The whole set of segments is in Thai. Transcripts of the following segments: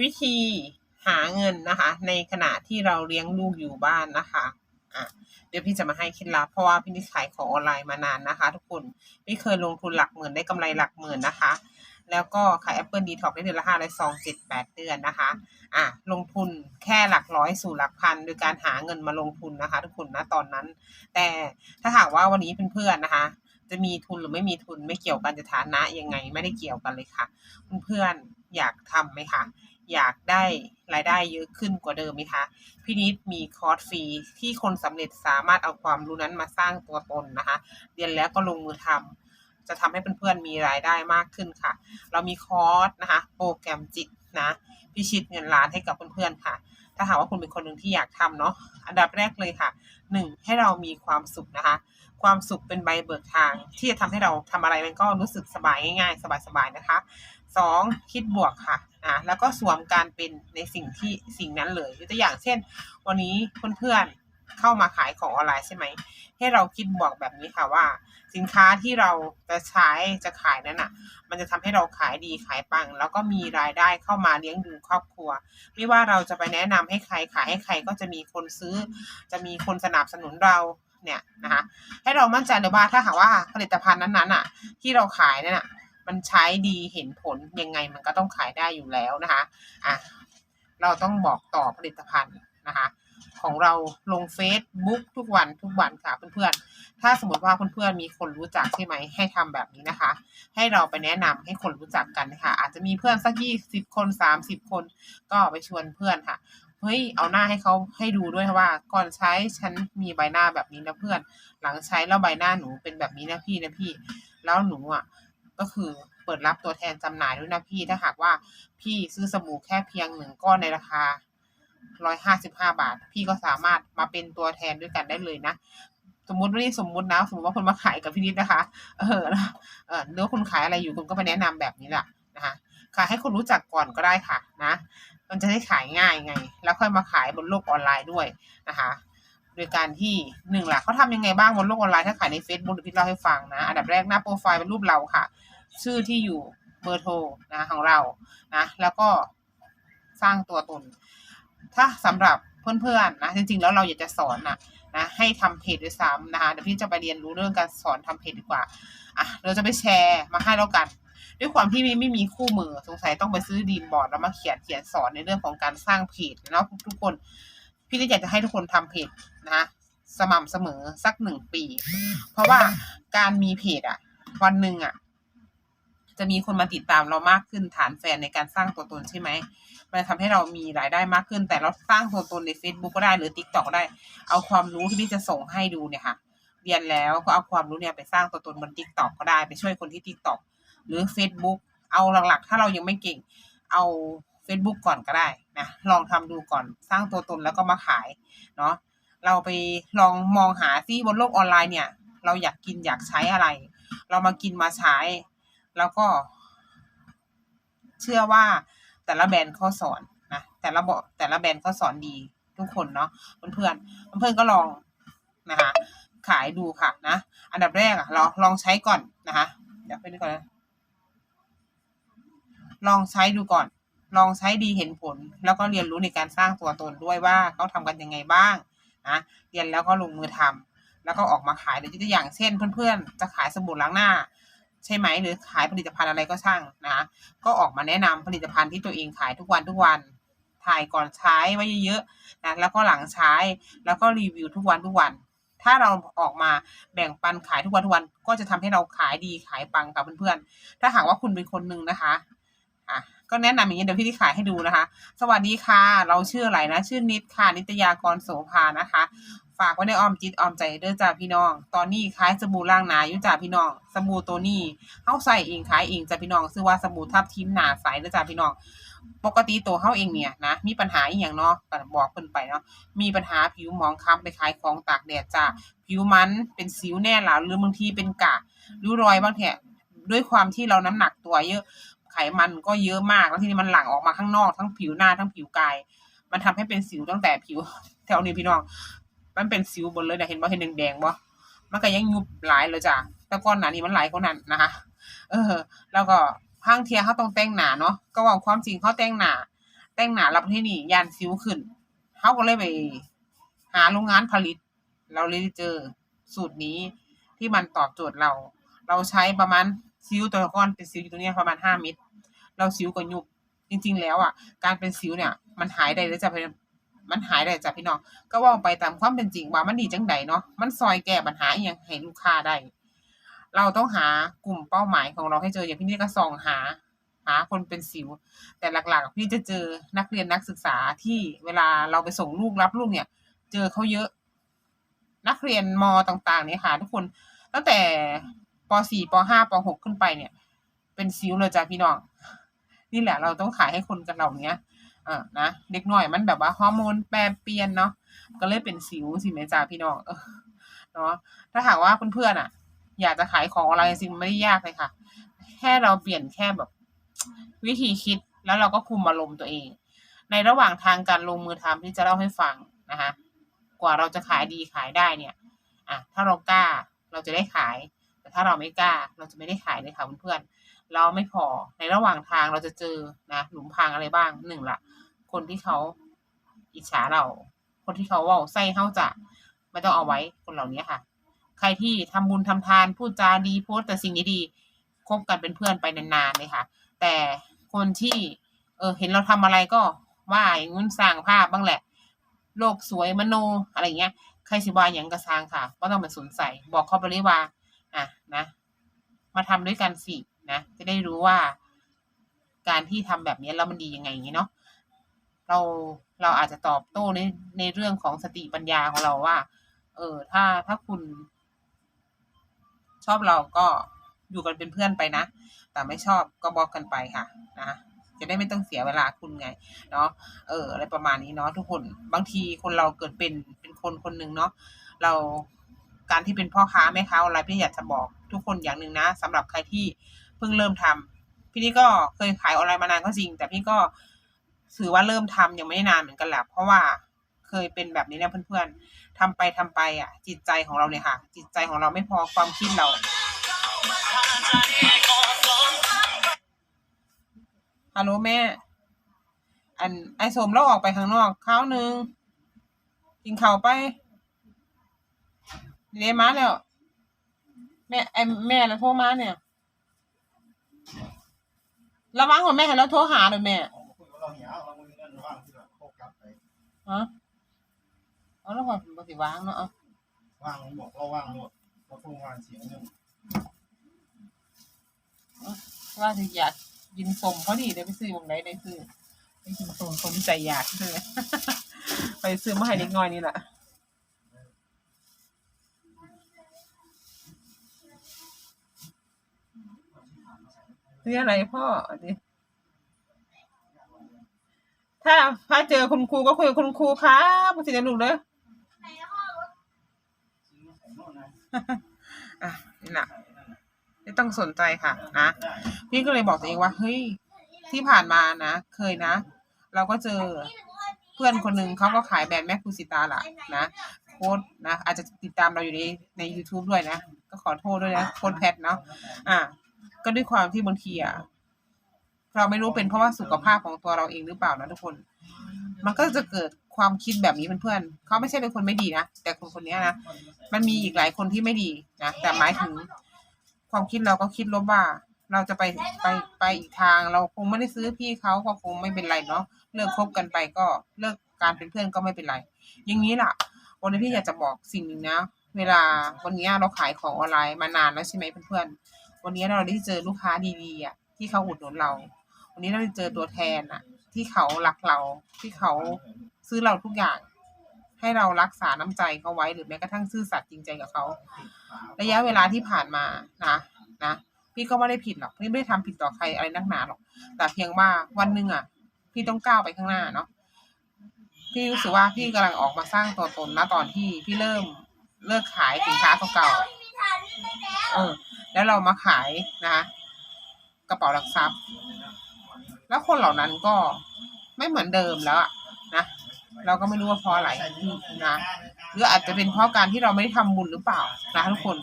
วิธีหาเงินนะคะ ในขณะที่เราเลี้ยงลูกอยู่บ้านนะคะอะเดี๋ยวพี่จะมาให้เคล็ดลับเพราะว่าพี่นิสขายของออนไลน์มานานนะคะ ทุกคนพี่เคยลงทุนหลักหมื่นได้กำไรหลักหมื่นนะคะ แล้วก็ขาย Apple Detox ได้เดือนละห้าร้อยซองเจ็ดแปดเดือนนะคะ อะลงทุนแค่หลักร้อยสู่หลักพันโดยการหาเงินมาลงทุนนะคะ ทุกคนนะตอนนั้น แต่ถ้าหากว่าวันนี้เพื่อนๆนะคะ จะมีทุนหรือไม่มีทุนไม่เกี่ยวกันจะฐานะยังไง ไม่ได้เกี่ยวกันเลยค่ะ เพื่อนๆอยากทำไหมคะ อยากได้รายได้เยอะขึ้นกว่าเดิมไหมคะพี่นิดมีคอร์สฟรีที่คนสำเร็จสามารถเอาความรู้นั้นมาสร้างตัวตนนะคะ เรียนแล้วก็ลงมือทำจะทำให้เพื่อนๆมีรายได้มากขึ้นค่ะ เรามีคอร์สนะคะ โปรแกรมจิตนะพิชิตเงินล้านให้กับเพื่อนๆค่ะ ถ้าหากว่าคุณเป็นคนหนึ่งที่อยากทำเนาะอันดับแรกเลยค่ะหนึ่งให้เรามีความสุขนะคะ ความสุขเป็นใบเบิกทาง ที่จะทำให้เราทำอะไรมันก็รู้สึกสบายง่ายๆ สบายๆนะคะ สองคิดบวกค่ะอะแล้วก็สวมการเป็นในสิ่งที่สิ่งนั้นเลยยกตัวอย่างเช่น วันนี้เพื่อนๆเข้ามาขายของออนไลน์ใช่ไหมให้เราคิดบวกแบบนี้ค่ะว่า สินค้าที่เราจะใช้จะขายนั้นอะ มันจะทำให้เราขายดีขายปัง แล้วก็มีรายได้เข้ามาเลี้ยงดูครอบครัว ไม่ว่าเราจะไปแนะนำให้ใครขายให้ใครก็จะมีคนซื้อ จะมีคนสนับสนุนเราเนี่ยนะคะให้เรามั่นใจเลยว่าถ้าหากว่าผลิตภัณฑ์นั้นๆอะ ที่เราขายนั่นอะ มันใช้ดีเห็นผลยังไงมันก็ต้องขายได้อยู่แล้วนะคะอะเราต้องบอกต่อผลิตภัณฑ์นะคะของเราลงเฟซบุ๊กทุกวันทุกวันค่ะเพื่อนๆ ถ้าสมมติว่าเพื่อนๆมีคนรู้จักใช่ไหมให้ทำแบบนี้นะคะ ให้เราไปแนะนำให้คนรู้จักกันนะคะอาจจะมีเพื่อนสักยี่สิบคนสามสิบคนก็ไปชวนเพื่อนค่ะเฮ้ยเอาหน้าให้เขาให้ดูด้วยค่ะว่า ก่อนใช้ฉันมีใบหน้าแบบนี้นะเพื่อน หลังใช้แล้วใบหน้าหนูเป็นแบบนี้นะพี่นะพี่ แล้วหนูอะ ก็คือเปิดรับตัวแทนจำหน่ายด้วยนะพี่ถ้าหากว่าพี่ซื้อสบู่แค่เพียงหนึ่งก้อนในราคาร้อยห้าสิบห้าบาท พี่ก็สามารถมาเป็นตัวแทนด้วยกันได้เลยนะสมมติว่านี่สมมตินะสมมติว่าคนมาขายกับพี่นิดนะคะ เออเออหรือคุณขายอะไรอยู่คุณก็ไปแนะนำแบบนี้แหละนะคะขายให้คนรู้จักก่อนก็ได้ค่ะนะ มันจะได้ขายง่ายไง แล้วค่อยมาขายบนโลกออนไลน์ด้วยนะคะโดยการที่หนึ่งล่ะเขาทำยังไงบ้างบนโลกออนไลน์ถ้าขายใน Facebook เดี๋ยวพี่เล่าให้ฟังนะ อันดับแรกหน้าโปรไฟล์เป็นรูปเราค่ะ ชื่อที่อยู่เบอร์โทรนะของเรานะแล้วก็สร้างตัวตน ถ้าสำหรับเพื่อนๆนะจริงๆ แล้วเราอยากจะสอนนะนะให้ทำเพจด้วยซ้ำนะคะเดี๋ยวพี่จะไปเรียนรู้เรื่องการสอนทำเพจดีกว่าอะเราจะไปแชร์มาให้แล้วกัน ด้วยความที่ไม่มีคู่มือสงสัยต้องไปซื้อดีมบอร์ดแล้วมาเขียนเขียนสอนในเรื่องของการสร้างเพจเนาะทุกคน พี่ก็อยากจะให้ทุกคนทำเพจนะสม่ำเสมอสักหนึ่งปี เพราะว่าการมีเพจอะวันหนึ่งอะ จะมีคนมาติดตามเรามากขึ้นฐานแฟนในการสร้างตัวตนใช่ไหมมันจะทำให้เรามีรายได้มากขึ้น แต่เราสร้างตัวตนใน Facebook ก็ได้หรือ TikTok ก็ได้ เอาความรู้ที่พี่จะส่งให้ดูเนี่ยค่ะ เรียนแล้วก็เอาความรู้เนี่ยไปสร้างตัวตนบน TikTok ก็ได้ไปช่วยคนที่ TikTok หรือ Facebook เอาหลักๆ ถ้าเรายังไม่เก่ง เอา Facebook ก่อนก็ได้นะลองทำดูก่อนสร้างตัวตนแล้วก็มาขายเนาะเราไปลองมองหาที่บนโลกออนไลน์เนี่ย เราอยากกินอยากใช้อะไร เรามากินมาใช้ แล้วก็ เชื่อว่าแต่ละแบรนด์เขาสอนนะแต่ละบอกแต่ละแบรนด์เขาสอนดีทุกคนเนาะเพื่อนๆเพื่อนก็ลองนะคะขายดูค่ะนะ อันดับแรกอะเราลองใช้ก่อนนะคะเดี๋ยวไปดูก่อนนะลองใช้ดูก่อน ลองใช้ดีเห็นผล แล้วก็เรียนรู้ในการสร้างตัวตนด้วยว่าเขาทำกันยังไงบ้างนะเรียนแล้วก็ลงมือทำแล้วก็ออกมาขายเดี๋ยวตัวอย่างเช่น เพื่อนๆ จะขายสบู่ล้างหน้า ใช่ไหมหรือขายผลิตภัณฑ์อะไรก็ช่างนะก็ออกมาแนะนำผลิตภัณฑ์ที่ตัวเองขายทุกวันทุกวันถ่ายก่อนใช้ไว้เยอะๆนะแล้วก็หลังใช้แล้วก็รีวิวทุกวันทุกวัน ถ้าเราออกมาแบ่งปันขายทุกวันทุกวัน ก็จะทำให้เราขายดีขายปังกับเพื่อนๆถ้าหากว่าคุณเป็นคนหนึ่งนะคะอะ ก็แนะนำอย่างนี้เดี๋ยวพี่ที่ขายให้ดูนะคะ สวัสดีค่ะ เราชื่ออะไรนะ ชื่อนิดค่ะ นิตยากรโสภานะคะ ฝากไว้ในอ้อมจิตอ้อมใจเด้อจ้าพี่น้อง ตอนนี้ขายสบู่ล่างหนาอยู่จ้าพี่น้อง สบู่ตัวนี้เฮาใส่เองขายเองจ้าพี่น้องชื่อว่าสบู่ทับทิมหนาใสเด้อจ้าพี่น้อง ปกติตัวเฮาเองเนี่ยนะ มีปัญหาอีหยังเนาะก็บอกเพิ่นไปเนาะ มีปัญหาผิวหมองคล้ำไปขายของตากแดดจ้า ผิวมันเป็นสิวแน่หลาหรือบางทีเป็นกะริ้วรอยบางแท้ด้วยความที่เราน้ำหนักตัวเยอะ ไขมันก็เยอะมาก แล้วทีนี้มันหลั่งออกมาข้างนอกทั้งผิวหน้าทั้งผิวกาย มันทำให้เป็นสิวตั้งแต่ผิวแถวนี้พี่น้อง มันเป็นสิวบนเลยนะเห็นบ่เห็นแดงๆบ่มันก็ยังยุบหลายเลยจ้ะแต่ก่อนหนานี้มันหลายกว่านั้นนะคะ เออ แล้วก็พังเทียเขาต้องแต่งหนาเนาะก็ว่าความจริงเขาแต่งหนาแต่งหนารับประเทศนี้ยานสิวขึ้นเขาก็เลยไป หาโรงงานผลิต เราเลยเจอสูตรนี้ที่มันตอบโจทย์เรา เราใช้ประมาณ ซิวตัวก้อนเป็นซิวอยู่ตรงนี้ประมาณห้าเม็ดเราซิวก็ยุบจริง ๆ แล้วอะ การเป็นสิวเนี่ย มันหายได้แล้วจ้ะพี่มันหายได้จ้ะพี่น้อง ก็ว่าไปตามความเป็นจริงว่ามันดีจังใดเนาะ มันซอยแก้ปัญหาอหยังให้ลูกค้าได้ เราต้องหากลุ่มเป้าหมายของเราให้เจออย่างพี่นี่ก็ส่องหา หาคนเป็นสิว แต่หลักๆ พี่จะเจอนักเรียนนักศึกษาที่เวลาเราไปส่งลูกรับลูกเนี่ย เจอเขาเยอะ นักเรียนมต่าง ๆ เนี่ยค่ะ ทุกคน ตั้งแต่ ป .4 ป .5 ป .6 ขึ้นไปเนี่ย เป็นซิวเลยจ้ะพี่น้อง นี่แหละเราต้องขายให้คนกันเหล่านี้อ่านะเด็กหน่อยมันแบบว่าฮอร์โมนแปรเปลี่ยนเนาะก็เลยเป็นสิวสิแม่จ้าพี่น้องเนาะถ้าหากว่าเพื่อนๆอะ อยากจะขายของอะไรจริงไม่ได้ยากเลยค่ะ แค่เราเปลี่ยนแค่แบบ วิธีคิดแล้วเราก็คุมอารมณ์ตัวเอง ในระหว่างทางการลงมือทำที่จะเล่าให้ฟังนะคะกว่าเราจะขายดีขายได้เนี่ย อะ ถ้าเรากล้าเราจะได้ขาย แต่ถ้าเราไม่กล้าเราจะไม่ได้ขายเลยค่ะเพื่อนๆเราไม่พอในระหว่างทางเราจะเจอนะหลุมพรางอะไรบ้างหนึ่งละคนที่เขาอิจฉาเรา คนที่เขาว่าไส้เข้าจะไม่ต้องเอาไว้คนเหล่านี้ค่ะ ใครที่ทำบุญทำทานพูดจาดีโพสแต่สิ่งดีๆคบกันเป็นเพื่อนไปนานๆเลยค่ะ แต่คนที่ เออเห็นเราทำอะไรก็ว่าอย่างงู้นสร้างภาพบ้างแหละ โลกสวยมโนอะไรเงี้ยใครสิว่าอย่างกระซางค่ะก็ต้องมาสนใจบอกเขาไปเลยว่า อะนะ มาทำด้วยกันสินะ จะได้รู้ว่า การที่ทำแบบนี้แล้วมันดียังไงอย่างนี้เนาะเราเราอาจจะตอบโต้ในในเรื่องของสติปัญญาของเราว่า เออ ถ้าถ้าคุณ ชอบเราก็อยู่กันเป็นเพื่อนไปนะ แต่ไม่ชอบก็บล็อกกันไปค่ะ นะ จะได้ไม่ต้องเสียเวลาคุณไง เนาะ เออ อะไรประมาณนี้เนาะทุกคน บางทีคนเราเกิดเป็นเป็นคนคนหนึ่งเนาะ เรา การที่เป็นพ่อค้าแม่ค้าออนไลน์พี่อยากจะบอกทุกคนอย่างหนึ่งนะสำหรับใครที่เพิ่งเริ่มทำพี่นี่ก็เคยขายออนไลน์มานานก็จริง แต่พี่ก็ถือว่าเริ่มทำยังไม่ได้นานเหมือนกันแหละเพราะว่าเคยเป็นแบบนี้นะเพื่อนๆทำไปทำไปอะ จิตใจของเราเนี่ยค่ะ จิตใจของเราไม่พอความคิดเราฮัลโหลแม่ อันไอสมเราออกไปข้างนอกข้าวหนึ่งกินข้าวไป เรียนมาแล้ว แม่ไอแม่แล้วโทรมาเนี่ย ระวังของแม่ให้เราโทรหาเลยแม่เราเหี่ยวเราเงินว่างที่เราโคกลับไปฮะเอาแล้วก่อนปฏิวางเนาะเอาว่างบอกเราว่างหมดเราทุ่งงานเสียงหนึ่งว่าจะอยากกินสมเขาดีเดี๋ยวไปซื้อหมองไหนได้ซื้อไปกินสมคนใจอยากใช่ไหมไปซื้อมาให้เล็กน้อยนี่แหละ ซื้ออะไรพ่อดิถ้าถ้าเจอคุณครูก็คุยกับคุณครูครับสิจะลูกเด้ออะนี่แหละไม่ต้องสนใจค่ะ นะพี่ก็เลยบอกตัวเองว่าเฮ้ยที่ผ่านมานะเคยนะ เราก็เจอเพื่อนคนหนึ่งเขาก็ขายแบรนด์แม่คูสิตาล่ะ นะโค้ดนะอาจจะติดตามเราอยู่ในใน YouTube ด้วยนะ ก็ขอโทษด้วยนะโค้ดแพทเนาะอะ ก็ด้วยความที่บางทีอะเราไม่รู้เป็นเพราะว่าสุขภาพของตัวเราเองหรือเปล่านะทุกคน มันก็จะเกิดความคิดแบบนี้เพื่อนๆเขาไม่ใช่เป็นคนไม่ดีนะแต่คนคนนี้นะมันมีอีกหลายคนที่ไม่ดีนะแต่หมายถึง ความคิดเราก็คิดลบว่า เราจะไปไปไปอีกทาง เราคงไม่ได้ซื้อพี่เขาก็คงไม่เป็นไรเนาะเลิกคบกันไปก็เลิกการเป็นเพื่อนก็ไม่เป็นไร อย่างนี้ล่ะ วันนี้พี่อยากจะบอกสิ่งหนึ่งนะ เวลาวันนี้เราขายของออนไลน์มานานแล้วใช่ไหมเพื่อนๆ วันนี้เราได้เจอลูกค้าดีๆอะที่เขาอุดหนุนเรา วันนี้เราได้เจอตัวแทนอะ ที่เขารักเราที่เขาซื้อเราทุกอย่าง ให้เรารักษาน้ำใจเขาไว้หรือแม้กระทั่งซื่อสัตย์จริงใจกับเขาระยะเวลาที่ผ่านมานะนะพี่ก็ไม่ได้ผิดหรอกพี่ไม่ได้ทำผิดต่อใครอะไรนักหนาหรอก แต่เพียงว่าวันหนึ่งอะ พี่ต้องก้าวไปข้างหน้าเนาะพี่รู้สึกว่าพี่กำลังออกมาสร้างตัวตนนะตอนที่พี่เริ่มเลิกขายสินค้าเก่าๆเออ แล้วเรามาขายนะคะกระเป๋าหลักทรัพย์ แล้วคนเหล่านั้นก็ไม่เหมือนเดิมแล้วนะเราก็ไม่รู้ว่าเพราะอะไรนะหรืออาจจะเป็นเพราะการที่เราไม่ได้ทำบุญหรือเปล่านะทุกคน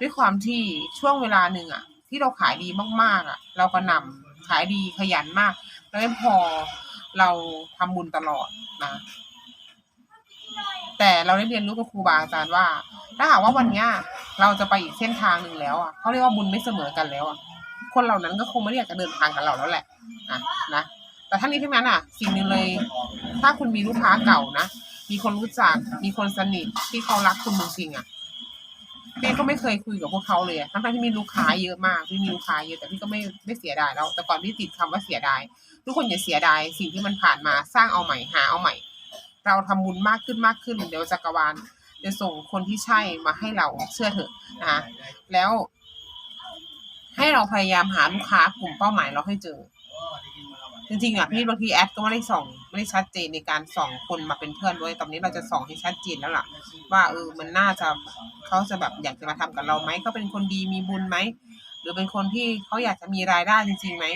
ด้วยความที่ช่วงเวลาหนึ่งอะที่เราขายดีมากๆอะเราก็นำขายดีขยันมากแล้วไม่พอเราทำบุญตลอดนะ แต่เราได้เรียนรู้กับครูบาอาจารย์ว่า ถ้าหากว่าวันเนี้ยเราจะไปอีกเส้นทางหนึ่งแล้วอะเขาเรียกว่าบุญไม่เสมอกันแล้วอะคนเหล่านั้นก็คงไม่ได้อยากจะเดินทางกับเราแล้วแหละอะนะแต่ทั้งนี้ทั้งนั้นอะ สิ่งหนึ่งเลย ถ้าคุณมีลูกค้าเก่านะมีคนรู้จัก มีคนสนิทที่เขารักคุณจริงๆอะพี่ก็ไม่เคยคุยกับพวกเขาเลยอะทั้งที่มีลูกค้าเยอะมากพี่มีลูกค้าเยอะแต่พี่ก็ไม่ไม่เสียดายแล้วแต่ก่อนพี่ติดคำว่าเสียดาย ทุกคนอย่าเสียดายสิ่งที่มันผ่านมาสร้างเอาใหม่หาเอาใหม่ เราทำบุญมากขึ้นมากขึ้น เดี๋ยวจักรวาลจะส่งคนที่ใช่มาให้เราเชื่อเถอะนะแล้ว ให้เราพยายามหาลูกค้ากลุ่มเป้าหมายเราให้เจอ จริงๆอะพี่บางทีแอดก็ไม่ได้ส่องไม่ได้ชัดเจนในการส่องคนมาเป็นเพื่อนด้วยตอนนี้เราจะส่องให้ชัดเจนแล้วล่ะ ว่าเออมันน่าจะเขาจะแบบอยากจะมาทำกับเราไหมเขาเป็นคนดีมีบุญไหมหรือเป็นคนที่เขาอยากจะมีรายได้จริงๆไหม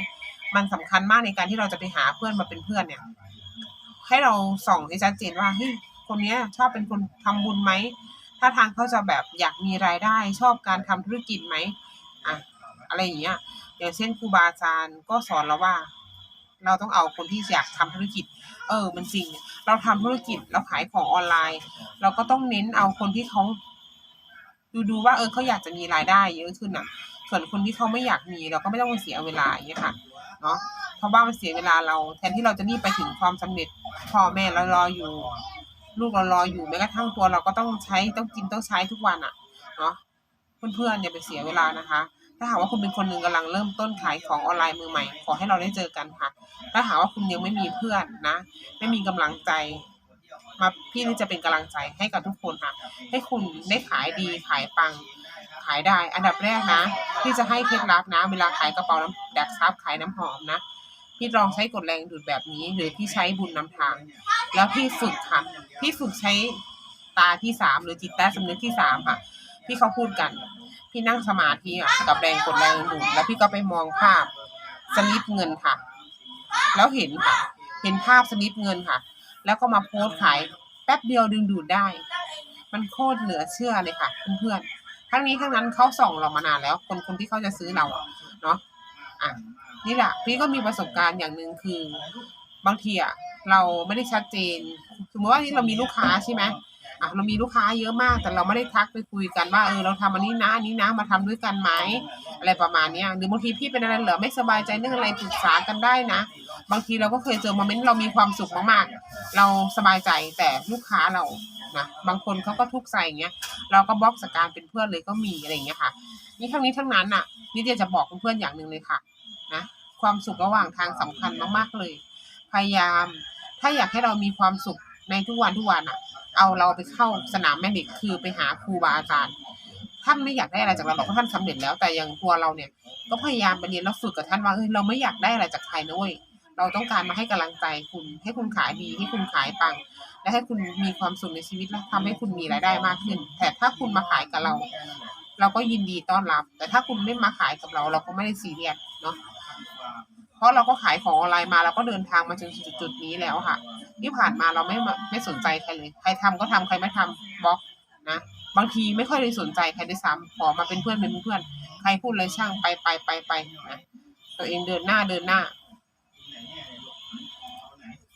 มันสำคัญมากในการที่เราจะไปหาเพื่อนมาเป็นเพื่อนเนี่ย ให้เราส่องให้ชัดเจนว่าเฮ้ยคนเนี้ยชอบเป็นคนทำบุญไหมถ้าทางเขาจะแบบอยากมีรายได้ชอบการทำธุรกิจไหมอะอะไรอย่างเงี้ยอย่างเช่นครูบาอาจารย์ก็สอนเราว่า เราต้องเอาคนที่อยากทำธุรกิจ เออ มันจริง เราทำธุรกิจเราขายของออนไลน์ เราก็ต้องเน้นเอาคนที่เขาดูดูว่าเออเขาอยากจะมีรายได้เยอะขึ้นอะ ส่วนคนที่เขาไม่อยากมีเราก็ไม่ต้องเสียเวลาอย่างเงี้ยค่ะ เนาะเพราะว่ามันเสียเวลาเรา แทนที่เราจะรีบไปถึงความสำเร็จพ่อแม่เรารออยู่ ลูกเรารออยู่แม้กระทั่งตัวเราก็ต้องใช้ต้องกินต้องใช้ทุกวันอะเนาะเพื่อนๆอย่าไปเสียเวลานะคะ ถ้าหากว่าคุณเป็นคนหนึ่งกำลังเริ่มต้นขายของออนไลน์มือใหม่ ขอให้เราได้เจอกันค่ะ ถ้าหากว่าคุณยังไม่มีเพื่อนนะ ไม่มีกำลังใจมาพี่นี่จะเป็นกำลังใจให้กับทุกคนค่ะ ให้คุณได้ขายดีขายปัง ขายได้ อันดับแรกนะ พี่จะให้เคล็ดลับนะ เวลาขายกระเป๋าน้ำดักซับขายน้ำหอมนะ พี่ลองใช้กดแรงดูดแบบนี้ หรือพี่ใช้บุญนำทาง แล้วพี่ฝึกค่ะ พี่ฝึกใช้ตาที่สามหรือจิตใต้สำนึกที่สามค่ะ ที่เขาพูดกัน พี่นั่งสมาธิอะกับแรงกดแรงดูดแล้วพี่ก็ไปมองภาพสลิปเงินค่ะ แล้วเห็นค่ะ เห็นภาพสลิปเงินค่ะ แล้วก็มาโพสต์ขายแป๊บเดียวดึงดูดได้ มันโคตรเหลือเชื่อเลยค่ะ เพื่อนๆ ทั้งนี้ทั้งนั้นเขาส่องเรามานานแล้ว คนคนที่เขาจะซื้อเราเนาะอะนี่แหละพี่ก็มีประสบการณ์อย่างหนึ่งคือบางทีอะเราไม่ได้ชัดเจนสมมติว่าที่เรามีลูกค้าใช่ไหม อะเรามีลูกค้าเยอะมากแต่เราไม่ได้ทักไปคุยกันว่าเออเราทำอันนี้นะอันนี้นะมาทำด้วยกันไหมอะไรประมาณเนี้ยหรือบางทีพี่เป็นอะไรเหรอไม่สบายใจเรื่องอะไรปรึกษากันได้นะ บางทีเราก็เคยเจอโมเมนต์เรามีความสุขมากๆ เราสบายใจแต่ลูกค้าเรานะบางคนเขาก็ทุกข์ใจอย่างเงี้ย เราก็บล็อกจากการเป็นเพื่อนเลยก็มีอะไรอย่างเงี้ยค่ะ นี่ทั้งนี้ทั้งนั้นน่ะนี่เดียจะบอกเพื่อนๆอย่างหนึ่งเลยค่ะนะความสุขระหว่างทางสำคัญมากๆเลย พยายาม ถ้าอยากให้เรามีความสุขในทุกวันทุกวันอะ เอาเราไปเข้าสนามแม่เหล็กคือไปหาครูบาอาจารย์ท่านไม่อยากได้อะไรจากเราหรอกเพราะท่านสำเร็จแล้ว แต่อย่างตัวเราเนี่ย ก็พยายามไปเรียนแล้วฝึกกับท่านว่าเฮ้ยเราไม่อยากได้อะไรจากใครนะเว้ยเราต้องการมาให้กำลังใจคุณ ให้คุณขายดี ให้คุณขายปัง และให้คุณมีความสุขในชีวิตและทำให้คุณมีรายได้มากขึ้น แต่ถ้าคุณมาขายกับเรา เราก็ยินดีต้อนรับ แต่ถ้าคุณไม่มาขายกับเรา เราก็ไม่ได้ซีเรียสเนาะเพ ราะเราก็ขายของออนไลน์มาเราก็เดินทางมาจนจุดจุดๆนี้แล้วค่ะ ที่ผ่านมาเราไม่ไม่สนใจใครเลย ใครทำก็ทำใครไม่ทำบล็อกนะ บางทีไม่ค่อยได้สนใจใครด้วยซ้ำขอมาเป็นเพื่อนเป็นเพื่อน ใครพูดอะไรช่างไปไปไปไปนะตัวเองเดินหน้าเดินหน้า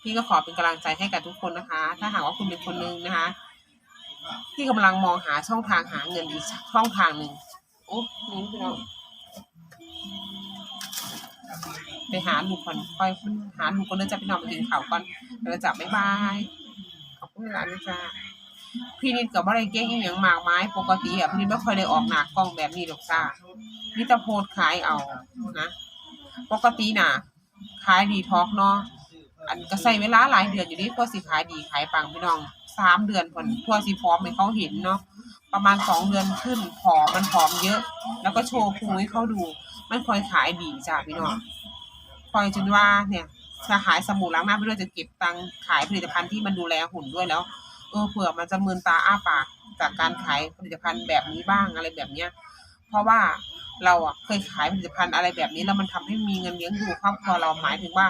พี่ก็ขอเป็นกำลังใจให้กับทุกคนนะคะ ถ้าหากว่าคุณเป็นคนนึงนะคะ ที่กำลังมองหาช่องทางหาเงินอีกช่องทางหนึ่งโอ้นี่พี่น้อง ไปหาลูกก่อนค่อยหาลูกก่อนเดินจะไปนอนมากินข้าวก่อนเราจะบ๊ายบายขอบคุณเวลาด้จ้าพี่นิดกับอะไรเก่งอีหยังมากไม้ปกติอะพี่นิดไม่ค่อยได้ออกหน้ากล้องแบบนี้หรอกจ้านี่จะโพสขายเอานะปกติน่ะขายดีท็อกเนาะอันก็ใช้เวลาหลายเดือนอยู่นี่พื่อสิขายดีขายปังพี่น้องสามเดือนผลทั่วสิพร้อมให้เขาเห็นเนาะประมาณสองเดือนขึ้นผอมมันผอมเยอะ แล้วก็โชว์พุงให้เขาดู มันคอยขายดีจ้ะพี่น้องคอยจนว่าเนี่ยจะขายสบู่ล้างหน้าไปด้วยจะเก็บตังค์ขายผลิตภัณฑ์ที่มันดูแลหุ่นด้วยแล้วเออเผื่อมันจะมืนตาอ้าปากจากการขายผลิตภัณฑ์แบบนี้บ้างอะไรแบบเนี้ย เพราะว่าเราอะเคยขายผลิตภัณฑ์อะไรแบบนี้แล้วมันทำให้มีเงินเลี้ยงดูครอบครัวเราหมายถึงว่า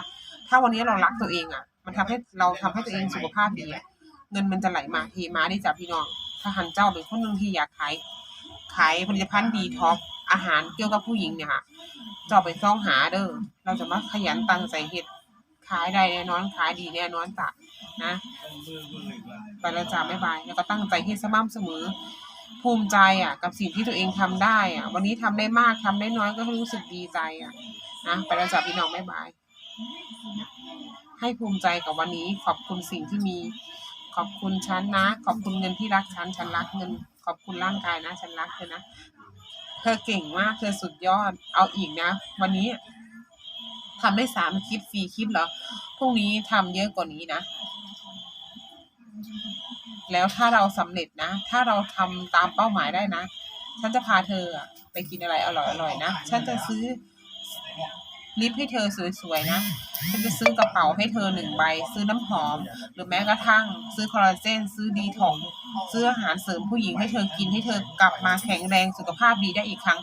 ถ้าวันนี้เรารักตัวเองอะ มันทำให้เราทำให้ตัวเองสุขภาพดีอะเงินมันจะไหลมาเทมาได้จ้ะพี่น้องถ้าหันเจ้าเป็นคนหนึ่งที่อยากขายขายผลิตภัณฑ์ดีท็อก อาหารเกี่ยวกับผู้หญิงเนี่ยค่ะเจ้าไปซ่องหาเด้อเราจะมาขยันตั้งใจเฮ็ดขายได้แน่นอนขายดีแน่นอนจ้ะนะไปแล้วจ้าบ๊ายบายแล้วก็ตั้งใจให้สม่ำเสมอ ภูมิใจอะ กับสิ่งที่ตัวเองทำได้อะ วันนี้ทำได้มากทำได้น้อยก็รู้สึกดีใจอะนะไปแล้วจ้าพี่น้องบ๊ายบายให้ภูมิใจกับวันนี้ขอบคุณสิ่งที่มี ขอบคุณฉันนะ ขอบคุณเงินที่รักฉันฉันรักเงิน ขอบคุณร่างกายนะ ฉันรักเธอนะ ธอเก่งมาก เธอสุดยอด เอาอีกนะ วันนี้ทำได้สามคลิปสี่คลิปเหรอ พรุ่งนี้ทำเยอะกว่านี้นะ แล้วถ้าเราสำเร็จนะ ถ้าเราทำตามเป้าหมายได้นะ ฉันจะพาเธอไปกินอะไรอร่อยๆนะ ฉันจะซื้อ ลิปให้เธอสวยๆนะฉันจะซื้อกระเป๋าให้เธอหนึ่งใบ ซื้อน้ำหอม หรือแม้กระทั่ง ซื้อคอลลาเจน ซื้อดีท็อกซ์ซื้ออาหารเสริมผู้หญิงให้เธอกินให้เธอกลับมาแข็งแรงสุขภาพดีได้อีกครั้ง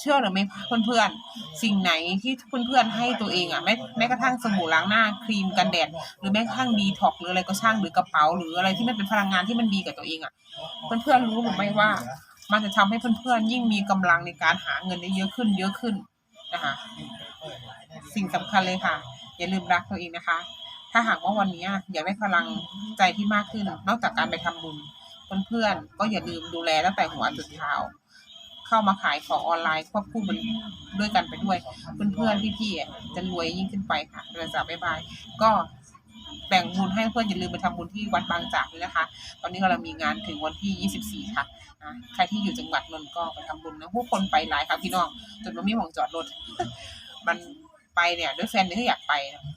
เชื่อหรือไม่เพื่อนๆ สิ่งไหนที่เพื่อนๆให้ตัวเองอะแม้แม้กระทั่งสบู่ล้างหน้าครีมกันแดด หรือแม้กระทั่งดีท็อกซ์หรืออะไรก็ช่างหรือกระเป๋า หรืออะไรที่มันเป็นพลังงานที่มันดีกับตัวเองอะเพื่อนๆรู้หรือไม่ว่า มันจะทำให้เพื่อนๆยิ่งมีกำลังในการหาเงินได้เยอะขึ้นเยอะขึ้นนะคะ สิ่งสำคัญเลยค่ะ อย่าลืมรักตัวเองนะคะ ถ้าหากว่าวันนี้อยากได้พลังใจที่มากขึ้น นอกจากการไปทำบุญเพื่อนๆก็อย่าลืมดูแลตั้งแต่หัวจนเท้าเข้ามาขายของออนไลน์ควบคู่มันด้วยกันไปด้วย เพื่อนๆพี่ๆจะรวยยิ่งขึ้นไปค่ะเราจะบ๊ายบายก็แบ่งบุญให้เพื่อนอย่าลืมไปทำบุญที่วัดบางจากด้วยนะคะ ตอนนี้กำลังมีงานถึงวันที่ 24ค่ะอะ ใครที่อยู่จังหวัดนนท์ก็ไปทำบุญนะ ผู้คนไปหลายค่ะพี่น้องจนมันไม่หมองจอดรถ มัน ไปเนี่ยด้วยแฟนที่อยากไป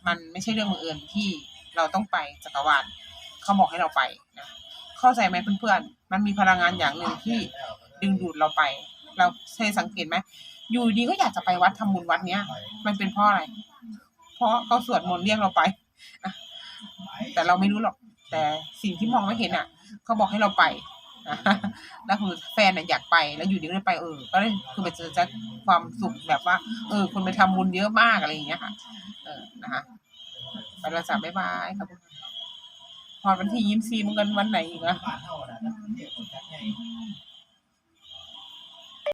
มันไม่ใช่เรื่องบังเอิญที่เราต้องไปจักรวาลเขาบอกให้เราไปนะเข้าใจไหมเพื่อนๆ มันมีพลังงานอย่างหนึ่งที่ดึงดูดเราไป เราเคยสังเกตไหมอยู่ดีก็อยากจะไปวัดทำบุญวัดเนี้ย มันเป็นเพราะอะไร เพราะเขาสวดมนต์เรียกเราไปแต่เราไม่รู้หรอก แต่สิ่งที่มองไม่เห็นอะ เขาบอกให้เราไป แล้วคือแฟนเนี่ยอยากไปแล้วอยู่ดีก็ได้ไปเออก็ได้คือไปเจะจากความสุขแบบว่า เออ คนไปทำบุญเยอะมากอะไรอย่างเงี้ยค่ะ เออนะคะไปแล้วจ้ะบ๊ายบายครับพอวันที่ยิ้มซีมึงกันวันไหนอีกอะ